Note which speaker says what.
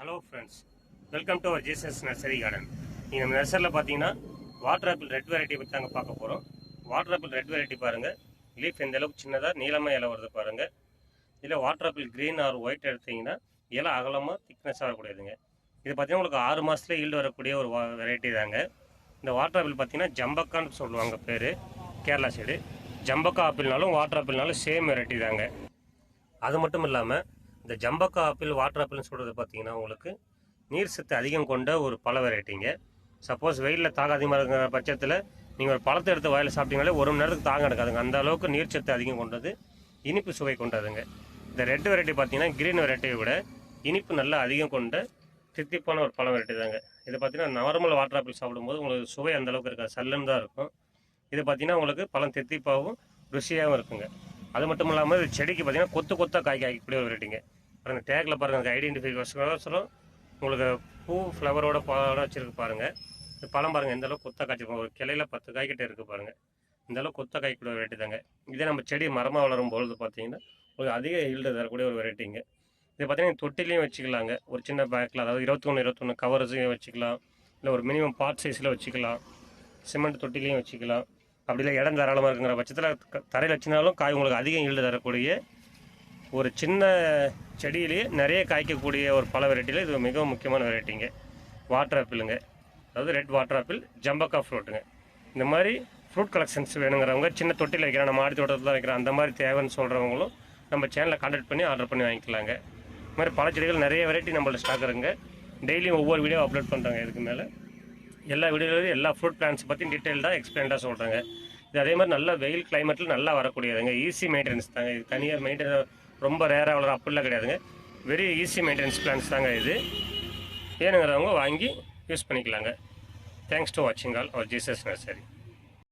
Speaker 1: Hello friends welcome to our Jesus nursery garden நீங்கள் நம்ம நர்சரியில் பார்த்தீங்கன்னா வாட்டர் ஆப்பிள் ரெட் வெரைட்டி பற்றி தாங்க பார்க்க போகிறோம் வாட்டர் ஆப்பிள் ரெட் வெரைட்டி பாருங்கள் லீஃப் எந்த அளவுக்கு சின்னதாக நீளமாக இலை வருது பாருங்கள் இதில் water apple green or white எடுத்தீங்கன்னா இலை அகலமாக திக்னஸாக வரக்கூடியதுங்க. இது பார்த்தீங்கன்னா உங்களுக்கு ஆறு மாதத்துல ஈல்டு வரக்கூடிய ஒரு வெரைட்டி தாங்க. இந்த வாட்டர் ஆப்பிள் பார்த்தீங்கன்னா ஜம்பக்கான்னு சொல்லுவாங்க பேர் கேரளா சைடு ஜம்பக்கா ஆப்பிள்னாலும் வாட்டர் ஆப்பிள்னாலும் சேம் வெரைட்டி தாங்க. அது மட்டும் இல்லாமல் இந்த ஜம்பக்கா ஆப்பிள் வாட்டர் ஆப்பிள்னு சொல்கிறது பார்த்தீங்கன்னா உங்களுக்கு நீர் சத்து அதிகம் கொண்ட ஒரு பழ வெரைட்டிங்க சப்போஸ் வெயிலில் தாகம் அதிகமாக இருக்கிற பட்சத்தில் நீங்கள் ஒரு பழத்தை எடுத்து வாயில் சாப்பிட்டீங்களே ஒரு மணி நேரத்துக்கு தாகம் எடுக்காதுங்க அந்த அளவுக்கு நீர் சத்து அதிகம் கொண்டது இனிப்பு சுவை கொண்டதுங்க. இந்த ரெட் வெரைட்டி பார்த்தீங்கன்னா கிரீன் வெரைட்டியை விட இனிப்பு நல்லா அதிகம் கொண்ட தித்திப்பான ஒரு பழம் வெரைட்டி தாங்க. இது பார்த்தீங்கன்னா நார்மல் வாட்டர் ஆப்பிள் சாப்பிடும்போது உங்களுக்கு சுவை அந்தளவுக்கு இருக்காது சல்லுன்னு தான் இருக்கும். இது பார்த்தீங்கன்னா உங்களுக்கு பழம் தித்திப்பாகவும் ருசியாகவும் இருக்குங்க. அது மட்டும் இல்லாமல் இது செடிக்கு பார்த்தீங்கன்னா கொத்து கொத்தாக காய் காய்க்கக்கூடிய ஒரு வெரைட்டிங்க பாருங்கள் டேக்கில் பாருங்கள் ஐடென்டிஃபிகேஷன் உங்களுக்கு பூ ஃப்ளவரோட பழம் வச்சுருக்கு பாருங்கள் இந்த பழம் பாருங்கள் இந்த அளவுக்கு கொத்த காய்ச்சிருக்கோம் ஒரு கிளையில் பத்து காய்கிட்ட இருக்குது பாருங்கள் இந்த அளவுக்கு காய் கூட வெரைட்டி தாங்க. இதே நம்ம செடி மரமாக வளரும் பொழுது பார்த்தீங்கன்னா அதிக ஈல்டு தரக்கூடிய ஒரு வெரைட்டிங்க இது பார்த்தீங்கன்னா தொட்டிலையும் வச்சுக்கலாங்க. ஒரு சின்ன பேக்கில் அதாவது இருபத்தொன்று இருபத்தொன்று கவர்ஸையும் வச்சுக்கலாம். இல்லை ஒரு மினிமம் பார்ட் சைஸில் வச்சுக்கலாம். சிமெண்ட் தொட்டிலையும் வச்சுக்கலாம். அப்படி இல்லை இடம் தாராளமாக இருக்குங்கிற பட்சத்தில் தரையில் வச்சினாலும் காய் உங்களுக்கு அதிகம் ஈல்டு தரக்கூடிய ஒரு சின்ன செடியிலேயே நிறைய காய்க்கக்கூடிய ஒரு பழ வெரைட்டியில் இது மிகவும் முக்கியமான வெரைட்டிங்க. வாட்டர் ஆப்பிளுங்க அதாவது ரெட் வாட்டர் ஆப்பிள் ஜம்பக்கா ஃப்ரூட்டுங்க இந்த மாதிரி ஃப்ரூட் கலெக்ஷன்ஸ் வேணுங்கிறவங்க சின்ன தொட்டியில் வைக்கிறோம் நம்ம மாடி தோட்டத்தில் வைக்கிறோம் அந்த மாதிரி தேவைன்னு சொல்கிறவங்களும் நம்ம சேனலில் கான்டாக்ட் பண்ணி ஆர்டர் பண்ணி வாங்கிக்கலாங்க. இந்த மாதிரி பல செடிகள் நிறைய வெரைட்டி நம்மள்ட்ட ஸ்டாக் இருக்குங்க. டெய்லியும் ஒவ்வொரு வீடியோ அப்லோட் பண்ணுறாங்க இதுக்கு மேலே. எல்லா வீடியோலையும் எல்லா ஃப்ரூட் பிளான்ஸ் பற்றி டீட்டெயில்டாக எக்ஸ்பிளைண்டாக சொல்கிறாங்க இது அதே மாதிரி நல்ல வெயில் கிளைமேட்டில் நல்லா வரக்கூடியதுங்க. ஈஸி மெயின்டெனன்ஸ் தாங்க. இது தனியார் மெயின்டெனன் ரொம்ப ரேராக வளரும் அப்படிலாம் கிடையாதுங்க. வெரி ஈஸி மெயின்டெனன்ஸ் பிளான்ஸ் தாங்க இது. வேணுங்கிறவங்க வாங்கி யூஸ் பண்ணிக்கலாங்க. தேங்க்ஸ் டு வாட்சிங் ஆல் அவர் ஜீசஸ் நர்சரி